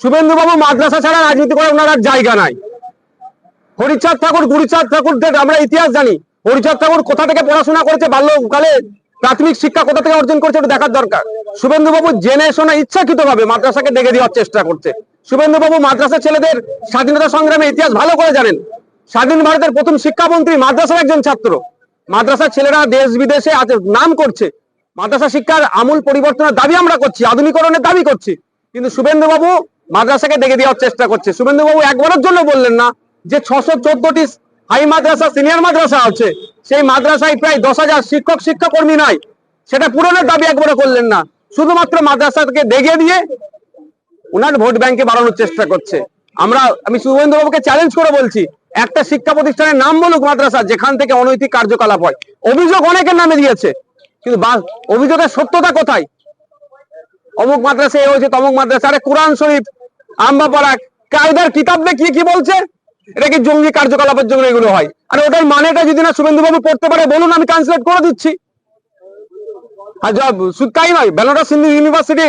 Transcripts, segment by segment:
শুভেন্দুবাবু মাদ্রাসা ছাড়া রাজনীতি করে ওনার আর জায়গা নাই। হরিচাঁদ ঠাকুর, গুরুচাঁদ ঠাকুরদের আমরা ইতিহাস জানি, হরিচাঁদ ঠাকুর কোথা থেকে পড়াশোনা করেছে, বাল্যকালে প্রাথমিক শিক্ষা কোথা থেকে অর্জন করেছে ওটা দেখার দরকার। শুভেন্দুবাবু জেনে শোনা ইচ্ছাকৃত ভাবে মাদ্রাসাকে ডেকে দেওয়ার চেষ্টা করছে। শুভেন্দুবাবু মাদ্রাসা ছেলেদের স্বাধীনতা সংগ্রামের ইতিহাস ভালো করে জানেন। স্বাধীন ভারতের প্রথম শিক্ষামন্ত্রী মাদ্রাসার একজন ছাত্র। মাদ্রাসার ছেলেরা দেশ বিদেশে আজ নাম করছে। মাদ্রাসা শিক্ষার আমূল পরিবর্তনের দাবি আমরা করছি, আধুনিকরণের দাবি করছি। কিন্তু শুভেন্দুবাবু মাদ্রাসাকে ডেকে দেওয়ার চেষ্টা করছে। শুভেন্দুবাবু একবারের জন্য বললেন না যে ছশো চোদ্দটি হাই মাদ্রাসা, সিনিয়র মাদ্রাসা আছে। সেই মাদ্রাসায় প্রায় দশ হাজার শিক্ষক, শিক্ষাকর্মী নাই। সেটা পূরণের দাবি একবারও করলেন না। শুধুমাত্র মাদ্রাসাকে ডেকে দিয়ে ওনার ভোট ব্যাংকে বাড়ানোর চেষ্টা করছে। আমরা, আমি শুভেন্দুবাবুকে চ্যালেঞ্জ করে বলছি, একটা শিক্ষা প্রতিষ্ঠানের নাম বলুক মাদ্রাসা, যেখান থেকে অনৈতিক কার্যকলাপ হয়। অভিযোগ অনেকের নামে দিয়েছে, কিন্তু অভিযোগের সত্যতা কোথায়? অমুক মাদ্রাসা এ হয়েছে, তমুক মাদ্রাসা আরে কোরআন শরীফ আম্বাপাড়া কায়দার কিতাব দেখিয়ে কি বলছে? এটা কি জঙ্গি কার্যকলাপের জন্য এগুলো হয়? আর ওটার মানেটা যদি না শুভেন্দুবাবু পড়তে পারে, বলুন, আমি ট্রান্সলেট করে দিচ্ছি। তাই নয়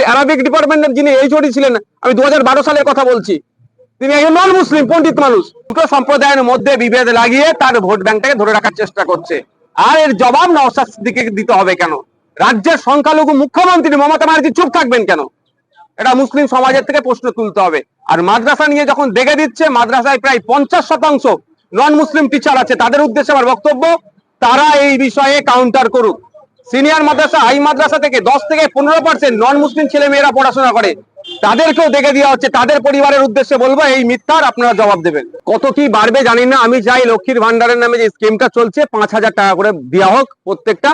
অ্যারাবিক ডিপার্টমেন্টের যিনি এইচওডি ছিলেন, আমি দু সালের কথা বলছি। তিনি নন মুসলিম পণ্ডিত মানুষ। দুটো সম্প্রদায়ের মধ্যে বিভেদ লাগিয়ে তার ভোট ব্যাংকটাকে ধরে রাখার চেষ্টা করছে। আর এর জবাব নওশাদ দিকে দিতে হবে কেন? রাজ্যের সংখ্যালঘু মুখ্যমন্ত্রী মমতা ব্যানার্জি চুপ থাকবেন কেন? এটা মুসলিম সমাজের থেকে প্রশ্ন তুলতে হবে। আর মাদ্রাসা নিয়ে যখন দেখে দিচ্ছে, মাদ্রাসায় প্রায় পঞ্চাশ শতাংশ নন মুসলিম টিচার আছে। তাদের উদ্দেশ্যে আমার বক্তব্য, তারা এই বিষয়ে কাউন্টার করুক। সিনিয়র মাদ্রাসা, হাই মাদ্রাসা থেকে দশ থেকে পনেরো পার্সেন্ট নন মুসলিম ছেলে মেয়েরা পড়াশোনা করে। তাদেরকেও দেখে দেওয়া হচ্ছে। তাদের পরিবারের উদ্দেশ্যে বলব, এই মিথ্যার আপনারা জবাব দেবেন। কত কি বাড়বে জানি না। আমি চাই লক্ষ্মীর ভান্ডারের নামে যে স্কিমটা চলছে, পাঁচ হাজার টাকা করে দেওয়া হোক প্রত্যেকটা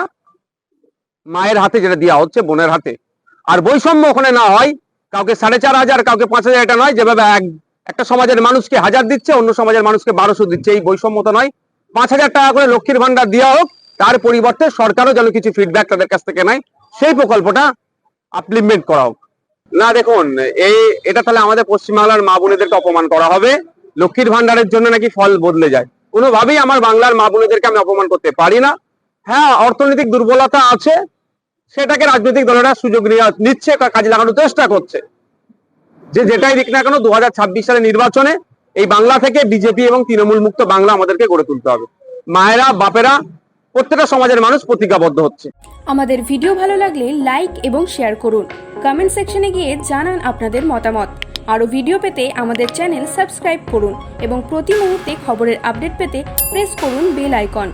মায়ের হাতে, যেটা দেওয়া হচ্ছে বোনের হাতে। আর বৈষম্য ওখানে না হয় কাউকে সাড়ে চার হাজার, কাউকে পাঁচ হাজার, এটা নয়, যেভাবে এক একটা সমাজের মানুষকে হাজার দিচ্ছে, অন্য সমাজের মানুষকে বারোশো দিচ্ছে, এই বৈষম্যতা নয়। পাঁচ হাজার টাকা করে লক্ষ্মীর ভান্ডার দেওয়া হোক, তার পরিবর্তে সরকারও যেন কিছু ফিডব্যাক তাদের কাছ থেকে নেয়, সেই প্রকল্পটা আপলিমেন্ট করা হোক। না, দেখুন, এই এটা তাহলে আমাদের পশ্চিমবাংলার মা বোনেদেরকে অপমান করা হবে। লক্ষ্মীর ভান্ডারের জন্য নাকি ফল বদলে যায়। কোনোভাবেই আমার বাংলার মা বোনেদেরকে আমি অপমান করতে পারি না। হ্যাঁ অর্থনৈতিক দুর্বলতা আছে সেটাকে রাজনৈতিক দলেরা সুযোগ নিচ্ছে কাজে লাগানোর চেষ্টা করছে। যে যেটাই দিক না কেন দু হাজার ছাব্বিশ সালে নির্বাচনে এই বাংলা থেকে বিজেপি এবং তৃণমূল মুক্ত বাংলা আমাদেরকে গড়ে তুলতে হবে। মায়েরা, বাপেরা, প্রত্যেকটা সমাজের মানুষ প্রতিজ্ঞাবদ্ধ হচ্ছে। আমাদের ভিডিও ভালো লাগলে লাইক এবং শেয়ার করুন। কমেন্ট সেকশনে গিয়ে জানান আপনাদের মতামত। আরও ভিডিও পেতে আমাদের চ্যানেল সাবস্ক্রাইব করুন এবং প্রতি মুহূর্তে খবরের আপডেট পেতে প্রেস করুন বেল আইকন।